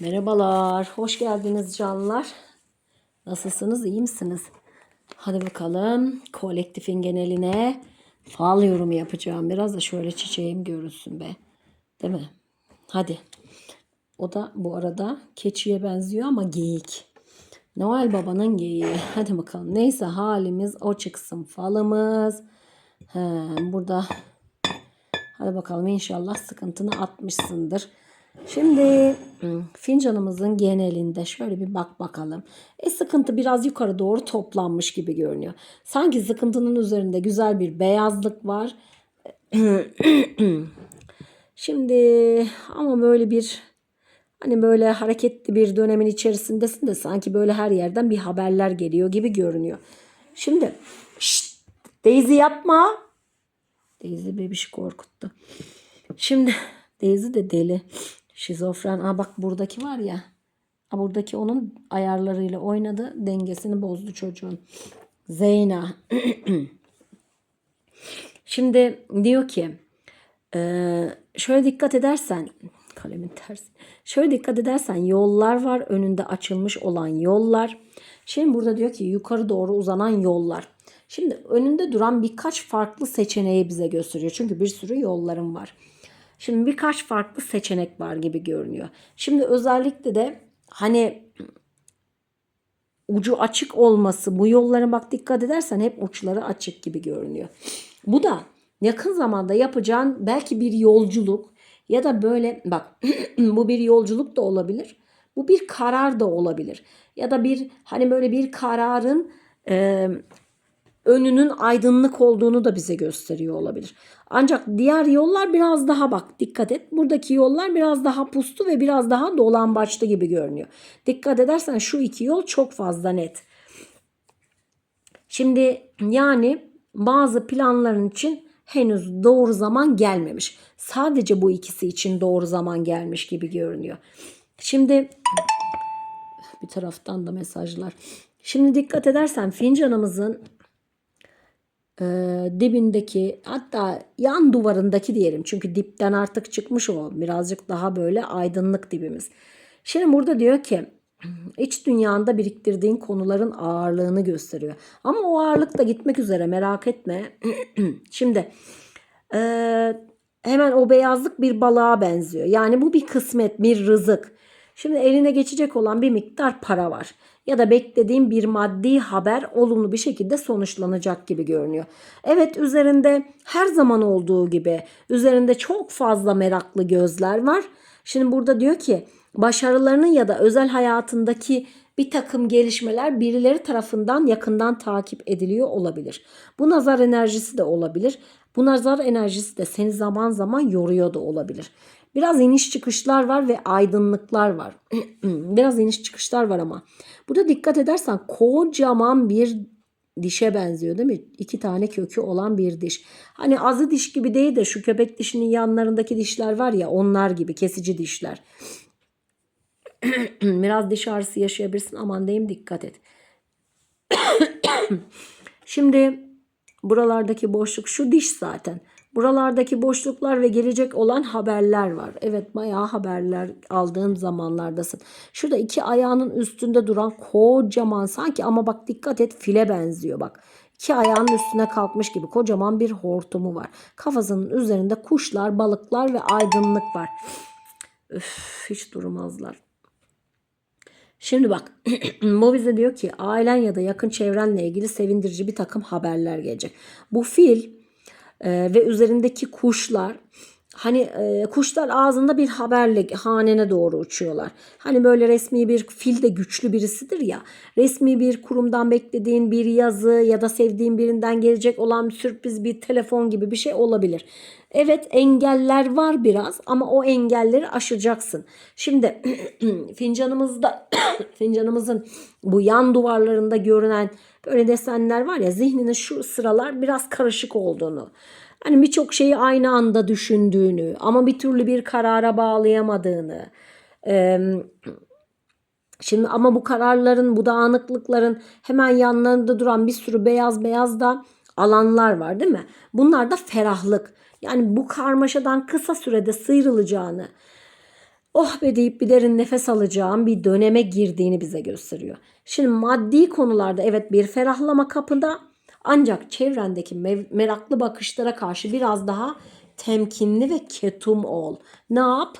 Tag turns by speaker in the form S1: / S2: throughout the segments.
S1: Merhabalar, hoş geldiniz canlar. Nasılsınız, iyi misiniz? Hadi bakalım kolektifin geneline fal yorumu yapacağım. Biraz da şöyle çiçeğim görünsün be. Değil mi? Hadi. O da bu arada keçiye benziyor ama geyik. Noel Baba'nın geyiği. Hadi bakalım. Neyse halimiz o çıksın falımız. He, burada Hadi bakalım inşallah sıkıntını atmışsındır. Şimdi fincanımızın genelinde şöyle bir bak bakalım. E sıkıntı biraz yukarı doğru toplanmış gibi görünüyor. Sanki sıkıntının üzerinde güzel bir beyazlık var. Şimdi ama böyle bir hani böyle hareketli bir dönemin içerisindesin de sanki böyle her yerden bir haberler geliyor gibi görünüyor. Şimdi şşt, Daisy yapma. Daisy bebiş korkuttu. Şimdi Daisy de deli. Şizofren. Aa bak buradaki var ya. Aa, buradaki onun ayarlarıyla oynadı. Dengesini bozdu çocuğun. Zeyna. Şimdi diyor ki eee, şöyle dikkat edersen kalemin tersi. Şöyle dikkat edersen yollar var önünde açılmış olan yollar. Şimdi burada diyor ki yukarı doğru uzanan yollar. Şimdi önünde duran birkaç farklı seçeneği bize gösteriyor. Çünkü bir sürü yollarım var. Şimdi birkaç farklı seçenek var gibi görünüyor. Şimdi özellikle de hani ucu açık olması bu yollara bak dikkat edersen hep uçları açık gibi görünüyor. Bu da yakın zamanda yapacağın belki bir yolculuk ya da böyle bak bu bir yolculuk da olabilir. Bu bir karar da olabilir. Ya da bir hani böyle bir kararın e, önünün aydınlık olduğunu da bize gösteriyor olabilir. Ancak diğer yollar biraz daha bak dikkat et. Buradaki yollar biraz daha puslu ve biraz daha dolambaçlı gibi görünüyor. Dikkat edersen şu iki yol çok fazla net. Şimdi yani bazı planların için henüz doğru zaman gelmemiş. Sadece bu ikisi için doğru zaman gelmiş gibi görünüyor. Şimdi bir taraftan da mesajlar. Şimdi dikkat edersen fincanımızın e, dibindeki hatta yan duvarındaki diyelim. Çünkü dipten artık çıkmış o. Birazcık daha böyle aydınlık dibimiz. Şimdi burada diyor ki iç dünyanda biriktirdiğin konuların ağırlığını gösteriyor. Ama o ağırlık da gitmek üzere merak etme. Şimdi e, hemen o beyazlık bir balığa benziyor. Yani bu bir kısmet, bir rızık. Şimdi eline geçecek olan bir miktar para var. Ya da beklediğin bir maddi haber olumlu bir şekilde sonuçlanacak gibi görünüyor. Evet üzerinde her zaman olduğu gibi üzerinde çok fazla meraklı gözler var. Şimdi burada diyor ki başarılarının ya da özel hayatındaki bir takım gelişmeler birileri tarafından yakından takip ediliyor olabilir. Bu nazar enerjisi de olabilir. Bu nazar enerjisi de seni zaman zaman yoruyor da olabilir. Biraz iniş çıkışlar var ve aydınlıklar var. Biraz iniş çıkışlar var ama. Burada dikkat edersen kocaman bir dişe benziyor değil mi? İki tane kökü olan bir diş. Hani azı diş gibi değil de şu köpek dişinin yanlarındaki dişler var ya onlar gibi kesici dişler. Biraz diş ağrısı yaşayabilirsin aman diyeyim dikkat et. Şimdi buralardaki boşluk şu diş zaten. Buralardaki boşluklar ve gelecek olan haberler var. Evet bayağı haberler aldığın zamanlardasın. Şurada iki ayağının üstünde duran kocaman sanki ama bak dikkat et file benziyor bak. İki ayağının üstüne kalkmış gibi kocaman bir hortumu var. Kafasının üzerinde kuşlar, balıklar ve aydınlık var. Üf, hiç durmazlar. Şimdi bak bu diyor ki ailen ya da yakın çevrenle ilgili sevindirici bir takım haberler gelecek. Bu fil e, ve üzerindeki kuşlar hani e, kuşlar ağzında bir haberle hanene doğru uçuyorlar. Hani böyle resmi bir fil de güçlü birisidir ya. Resmi bir kurumdan beklediğin bir yazı ya da sevdiğin birinden gelecek olan sürpriz bir telefon gibi bir şey olabilir. Evet engeller var biraz ama o engelleri aşacaksın. Şimdi fincanımızda fincanımızın bu yan duvarlarında görünen böyle desenler var ya zihninin şu sıralar biraz karışık olduğunu. Hani birçok şeyi aynı anda düşündüğünü ama bir türlü bir karara bağlayamadığını. Şimdi ama bu kararların, bu dağınıklıkların hemen yanlarında duran bir sürü beyaz beyaz da alanlar var değil mi? Bunlar da ferahlık. Yani bu karmaşadan kısa sürede sıyrılacağını, oh be deyip bir derin nefes alacağım bir döneme girdiğini bize gösteriyor. Şimdi maddi konularda evet bir ferahlama kapıda ancak çevrendeki meraklı bakışlara karşı biraz daha temkinli ve ketum ol. Ne yap?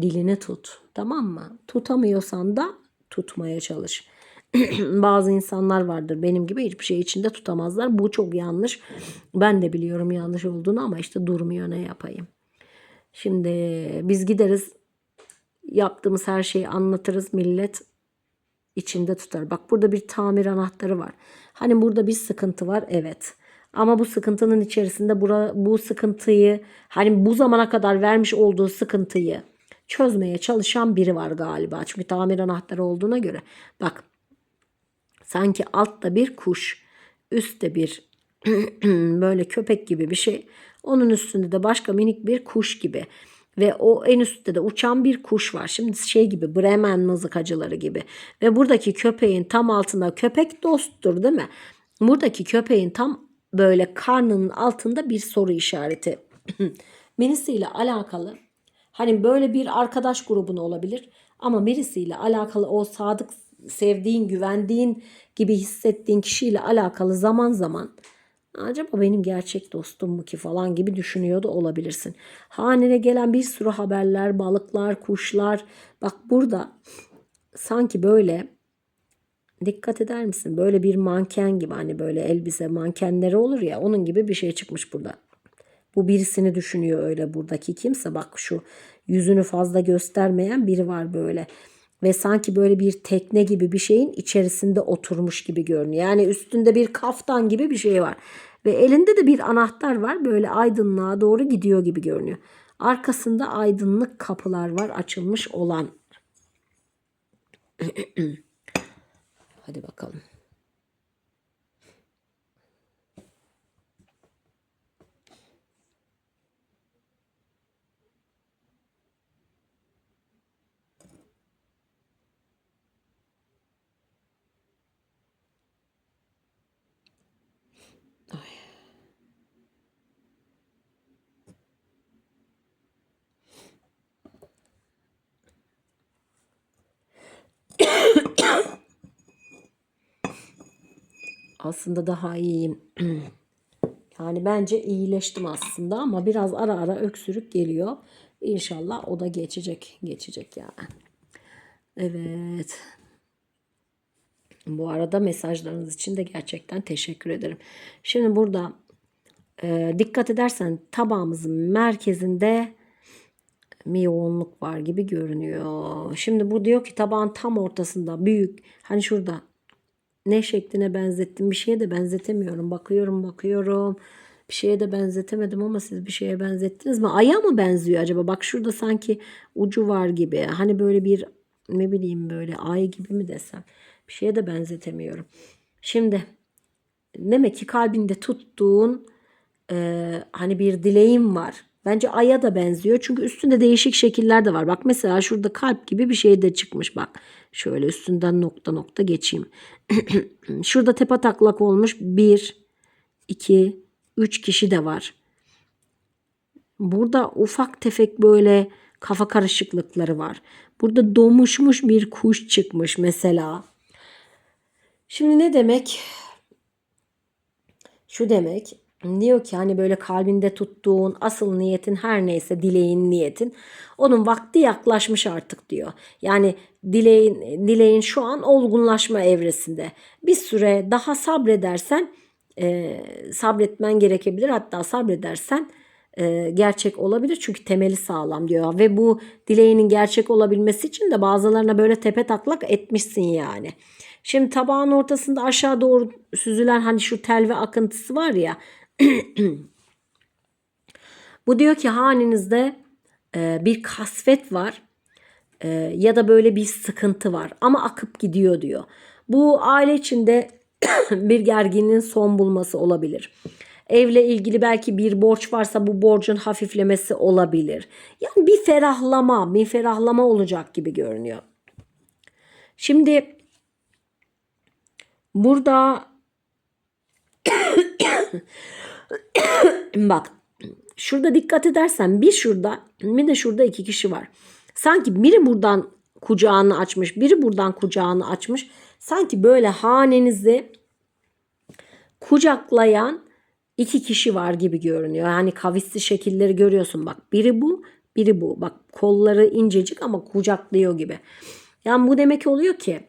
S1: Dilini tut. Tamam mı? Tutamıyorsan da tutmaya çalış. Bazı insanlar vardır benim gibi hiçbir şey içinde tutamazlar. Bu çok yanlış. Ben de biliyorum yanlış olduğunu ama işte durmuyor ne yapayım. Şimdi biz gideriz yaptığımız her şeyi anlatırız millet içinde tutar. Bak burada bir tamir anahtarı var. Hani burada bir sıkıntı var evet. Ama bu sıkıntının içerisinde bura, bu sıkıntıyı hani bu zamana kadar vermiş olduğu sıkıntıyı çözmeye çalışan biri var galiba. Çünkü tamir anahtarı olduğuna göre. Bak sanki altta bir kuş, üstte bir böyle köpek gibi bir şey. Onun üstünde de başka minik bir kuş gibi. Ve o en üstte de uçan bir kuş var. Şimdi şey gibi Bremen mızıkacıları gibi. Ve buradaki köpeğin tam altında köpek dosttur değil mi? Buradaki köpeğin tam böyle karnının altında bir soru işareti. birisiyle alakalı hani böyle bir arkadaş grubun olabilir ama birisiyle alakalı o sadık sevdiğin, güvendiğin gibi hissettiğin kişiyle alakalı zaman zaman acaba benim gerçek dostum mu ki falan gibi düşünüyor da olabilirsin. Hanene gelen bir sürü haberler, balıklar, kuşlar. Bak burada sanki böyle dikkat eder misin? Böyle bir manken gibi hani böyle elbise mankenleri olur ya onun gibi bir şey çıkmış burada. Bu birisini düşünüyor öyle buradaki kimse. Bak şu yüzünü fazla göstermeyen biri var böyle. Ve sanki böyle bir tekne gibi bir şeyin içerisinde oturmuş gibi görünüyor. Yani üstünde bir kaftan gibi bir şey var. Ve elinde de bir anahtar var. Böyle aydınlığa doğru gidiyor gibi görünüyor. Arkasında aydınlık kapılar var açılmış olan. Hadi bakalım. Aslında daha iyiyim. Yani bence iyileştim aslında ama biraz ara ara öksürük geliyor. İnşallah o da geçecek. Geçecek yani. Evet. Bu arada mesajlarınız için de gerçekten teşekkür ederim. Şimdi burada e, dikkat edersen tabağımızın merkezinde bir yoğunluk var gibi görünüyor. Şimdi bu diyor ki tabağın tam ortasında büyük hani şurada ne şekline benzettim bir şeye de benzetemiyorum. Bakıyorum bakıyorum. Bir şeye de benzetemedim ama siz bir şeye benzettiniz mi? Aya mı benziyor acaba? Bak şurada sanki ucu var gibi. Hani böyle bir ne bileyim böyle ay gibi mi desem. Bir şeye de benzetemiyorum. Şimdi demek ki kalbinde tuttuğun e, hani bir dileğin var. Bence aya da benziyor. Çünkü üstünde değişik şekiller de var. Bak mesela şurada kalp gibi bir şey de çıkmış bak. Şöyle üstünden nokta nokta geçeyim. şurada tepe taklak olmuş. Bir, iki, üç kişi de var. Burada ufak tefek böyle kafa karışıklıkları var. Burada domuşmuş bir kuş çıkmış mesela. Şimdi ne demek? Şu demek diyor ki hani böyle kalbinde tuttuğun asıl niyetin her neyse dileğin niyetin onun vakti yaklaşmış artık diyor. Yani dileğin dileğin şu an olgunlaşma evresinde. Bir süre daha sabredersen e, sabretmen gerekebilir. Hatta sabredersen e, gerçek olabilir çünkü temeli sağlam diyor ve bu dileğinin gerçek olabilmesi için de bazılarına böyle tepe taklak etmişsin yani. Şimdi tabağın ortasında aşağı doğru süzülen hani şu telve akıntısı var ya. bu diyor ki haninizde e, bir kasvet var e, ya da böyle bir sıkıntı var ama akıp gidiyor diyor. Bu aile içinde bir gerginliğin son bulması olabilir. Evle ilgili belki bir borç varsa bu borcun hafiflemesi olabilir. Yani bir ferahlama, bir ferahlama olacak gibi görünüyor. Şimdi burada bak şurada dikkat edersen bir şurada bir de şurada iki kişi var. Sanki biri buradan kucağını açmış, biri buradan kucağını açmış. Sanki böyle hanenizi kucaklayan iki kişi var gibi görünüyor. Yani kavisli şekilleri görüyorsun bak. Biri bu, biri bu. Bak kolları incecik ama kucaklıyor gibi. Yani bu demek oluyor ki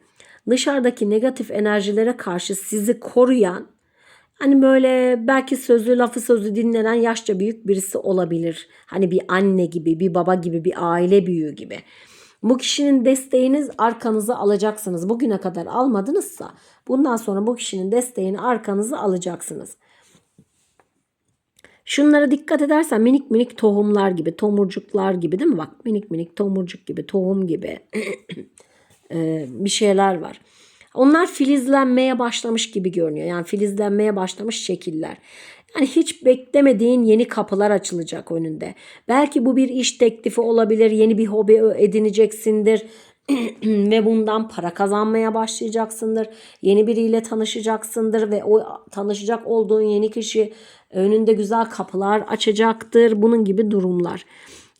S1: dışarıdaki negatif enerjilere karşı sizi koruyan hani böyle belki sözü lafı sözü dinlenen yaşça büyük birisi olabilir. Hani bir anne gibi, bir baba gibi, bir aile büyüğü gibi. Bu kişinin desteğiniz arkanıza alacaksınız. Bugüne kadar almadınızsa bundan sonra bu kişinin desteğini arkanıza alacaksınız. Şunlara dikkat edersen minik minik tohumlar gibi, tomurcuklar gibi değil mi? Bak minik minik tomurcuk gibi, tohum gibi bir şeyler var. Onlar filizlenmeye başlamış gibi görünüyor. Yani filizlenmeye başlamış şekiller. Yani hiç beklemediğin yeni kapılar açılacak önünde. Belki bu bir iş teklifi olabilir, yeni bir hobi edineceksindir ve bundan para kazanmaya başlayacaksındır. Yeni biriyle tanışacaksındır ve o tanışacak olduğun yeni kişi önünde güzel kapılar açacaktır. Bunun gibi durumlar.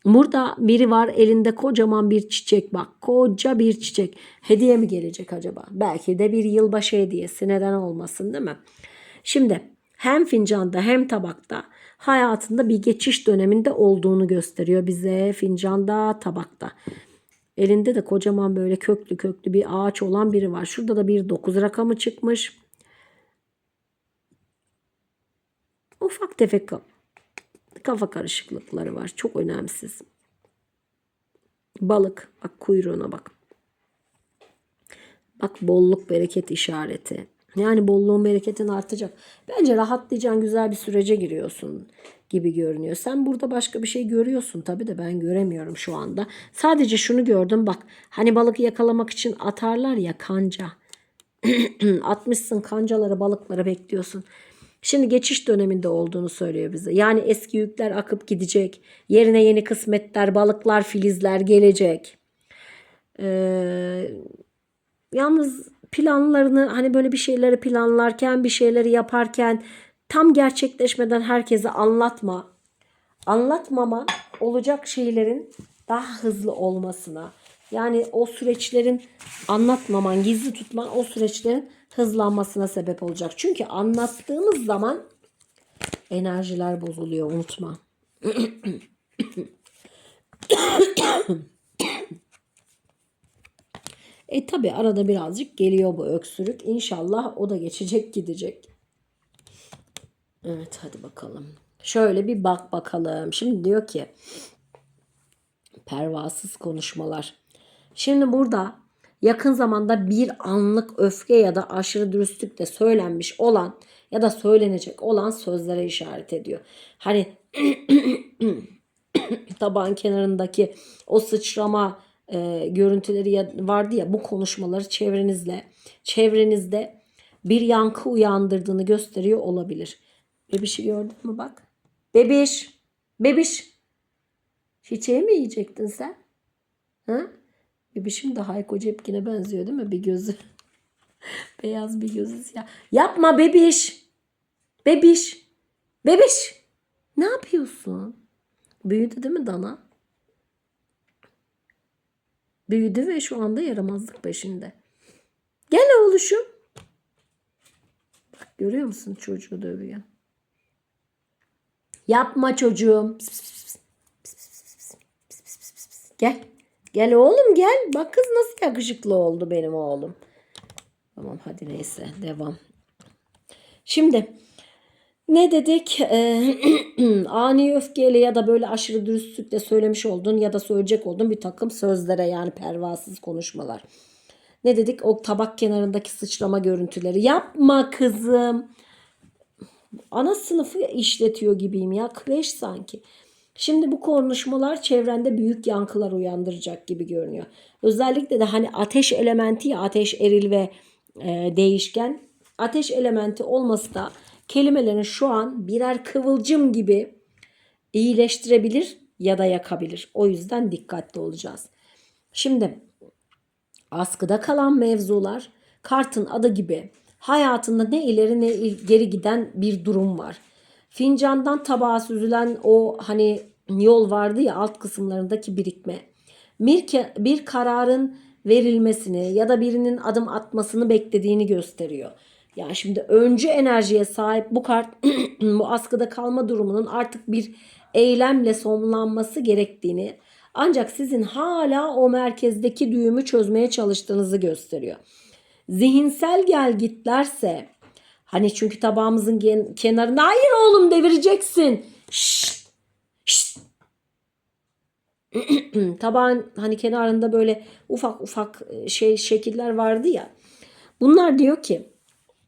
S1: Burada biri var elinde kocaman bir çiçek bak. Koca bir çiçek. Hediye mi gelecek acaba? Belki de bir yılbaşı hediyesi neden olmasın değil mi? Şimdi hem fincanda hem tabakta hayatında bir geçiş döneminde olduğunu gösteriyor bize fincanda tabakta. Elinde de kocaman böyle köklü köklü bir ağaç olan biri var. Şurada da bir 9 rakamı çıkmış. Ufak tefek kafa karışıklıkları var. Çok önemsiz. Balık. Bak kuyruğuna bak. Bak bolluk bereket işareti. Yani bolluğun bereketin artacak. Bence rahatlayacağın güzel bir sürece giriyorsun gibi görünüyor. Sen burada başka bir şey görüyorsun tabii de ben göremiyorum şu anda. Sadece şunu gördüm bak. Hani balık yakalamak için atarlar ya kanca. Atmışsın kancaları balıkları bekliyorsun. Şimdi geçiş döneminde olduğunu söylüyor bize. Yani eski yükler akıp gidecek. Yerine yeni kısmetler, balıklar, filizler gelecek. Ee, yalnız planlarını hani böyle bir şeyleri planlarken, bir şeyleri yaparken tam gerçekleşmeden herkese anlatma. Anlatmama olacak şeylerin daha hızlı olmasına. Yani o süreçlerin anlatmaman, gizli tutman o süreçlerin hızlanmasına sebep olacak. Çünkü anlattığımız zaman enerjiler bozuluyor unutma. e tabi arada birazcık geliyor bu öksürük. İnşallah o da geçecek gidecek. Evet hadi bakalım. Şöyle bir bak bakalım. Şimdi diyor ki pervasız konuşmalar. Şimdi burada yakın zamanda bir anlık öfke ya da aşırı dürüstlükle söylenmiş olan ya da söylenecek olan sözlere işaret ediyor. Hani taban kenarındaki o sıçrama e, görüntüleri vardı ya bu konuşmaları çevrenizle çevrenizde bir yankı uyandırdığını gösteriyor olabilir. Bebişi gördün mü bak. Bebiş. Bebiş. Çiçeği mi yiyecektin sen? Ha? Bebişim de Hayko Cepkin'e benziyor değil mi? Bir gözü. Beyaz bir gözü siyah. Yapma bebiş. Bebiş. Bebiş. Ne yapıyorsun? Büyüdü değil mi Dana? Büyüdü ve şu anda yaramazlık peşinde. Gel oğluşum. Bak görüyor musun çocuğu dövüyor. Yapma çocuğum. Gel. Gel oğlum gel. Bak kız nasıl yakışıklı oldu benim oğlum. Tamam hadi neyse devam. Şimdi ne dedik? Ee, ani öfkeyle ya da böyle aşırı dürüstlükle söylemiş olduğun ya da söyleyecek olduğun bir takım sözlere yani pervasız konuşmalar. Ne dedik? O tabak kenarındaki sıçrama görüntüleri. Yapma kızım. Ana sınıfı işletiyor gibiyim ya. Kreş sanki. Şimdi bu konuşmalar çevrende büyük yankılar uyandıracak gibi görünüyor. Özellikle de hani ateş elementi ya ateş eril ve e, değişken. Ateş elementi olması da kelimelerin şu an birer kıvılcım gibi iyileştirebilir ya da yakabilir. O yüzden dikkatli olacağız. Şimdi askıda kalan mevzular kartın adı gibi hayatında ne ileri ne geri giden bir durum var. Fincandan tabağa süzülen o hani yol vardı ya alt kısımlarındaki birikme. bir, bir kararın verilmesini ya da birinin adım atmasını beklediğini gösteriyor. Yani şimdi öncü enerjiye sahip bu kart bu askıda kalma durumunun artık bir eylemle sonlanması gerektiğini ancak sizin hala o merkezdeki düğümü çözmeye çalıştığınızı gösteriyor. Zihinsel gelgitlerse hani çünkü tabağımızın kenarında hayır oğlum devireceksin. Şşt, şşt. Tabağın hani kenarında böyle ufak ufak e, şey şekiller vardı ya. Bunlar diyor ki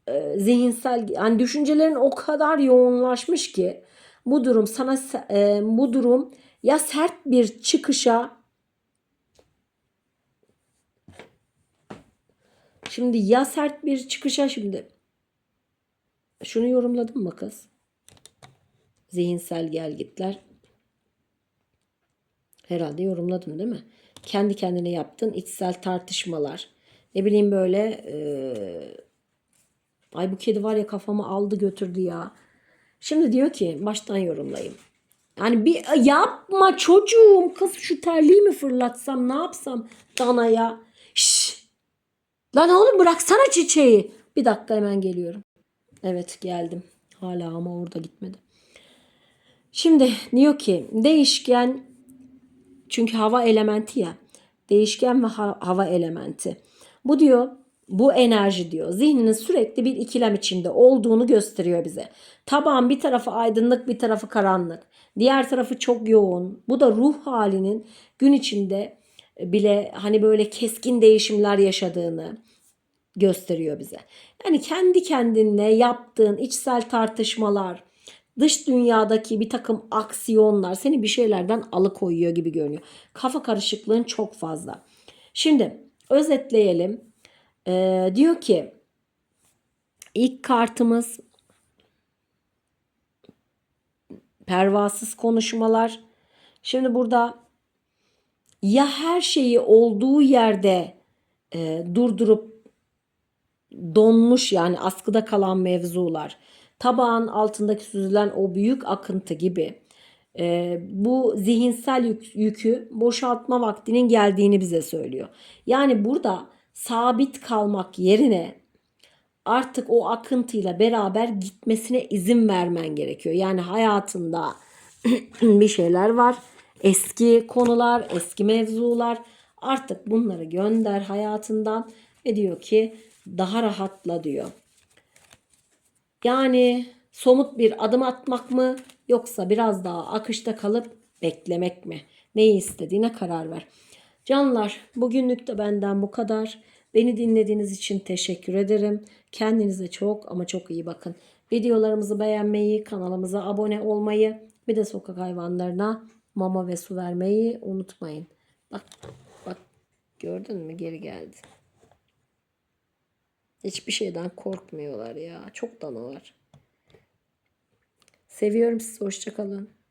S1: e, zihinsel yani düşüncelerin o kadar yoğunlaşmış ki bu durum sana e, bu durum ya sert bir çıkışa şimdi ya sert bir çıkışa şimdi şunu yorumladın mı kız? Zihinsel gelgitler. Herhalde yorumladım değil mi? Kendi kendine yaptığın içsel tartışmalar. Ne bileyim böyle eee, ay bu kedi var ya kafamı aldı götürdü ya. Şimdi diyor ki baştan yorumlayayım. Yani bir yapma çocuğum kız şu terliği mi fırlatsam ne yapsam danaya. Şşş. Lan oğlum bıraksana çiçeği. Bir dakika hemen geliyorum. Evet geldim. Hala ama orada gitmedi. Şimdi diyor ki değişken çünkü hava elementi ya. Değişken ve ha- hava elementi. Bu diyor bu enerji diyor zihninin sürekli bir ikilem içinde olduğunu gösteriyor bize. Tabağın bir tarafı aydınlık bir tarafı karanlık. Diğer tarafı çok yoğun. Bu da ruh halinin gün içinde bile hani böyle keskin değişimler yaşadığını gösteriyor bize. Yani kendi kendine yaptığın içsel tartışmalar, dış dünyadaki bir takım aksiyonlar seni bir şeylerden alıkoyuyor gibi görünüyor. Kafa karışıklığın çok fazla. Şimdi özetleyelim. Ee, diyor ki ilk kartımız pervasız konuşmalar. Şimdi burada ya her şeyi olduğu yerde e, durdurup donmuş yani askıda kalan mevzular, tabağın altındaki süzülen o büyük akıntı gibi e, bu zihinsel yük- yükü boşaltma vaktinin geldiğini bize söylüyor. Yani burada sabit kalmak yerine artık o akıntıyla beraber gitmesine izin vermen gerekiyor. Yani hayatında bir şeyler var. Eski konular, eski mevzular. Artık bunları gönder hayatından ve diyor ki daha rahatla diyor. Yani somut bir adım atmak mı yoksa biraz daha akışta kalıp beklemek mi? Neyi istediğine karar ver. Canlar bugünlük de benden bu kadar. Beni dinlediğiniz için teşekkür ederim. Kendinize çok ama çok iyi bakın. Videolarımızı beğenmeyi, kanalımıza abone olmayı, bir de sokak hayvanlarına mama ve su vermeyi unutmayın. Bak bak gördün mü geri geldi. Hiçbir şeyden korkmuyorlar ya. Çok danalar. Seviyorum sizi. Hoşçakalın.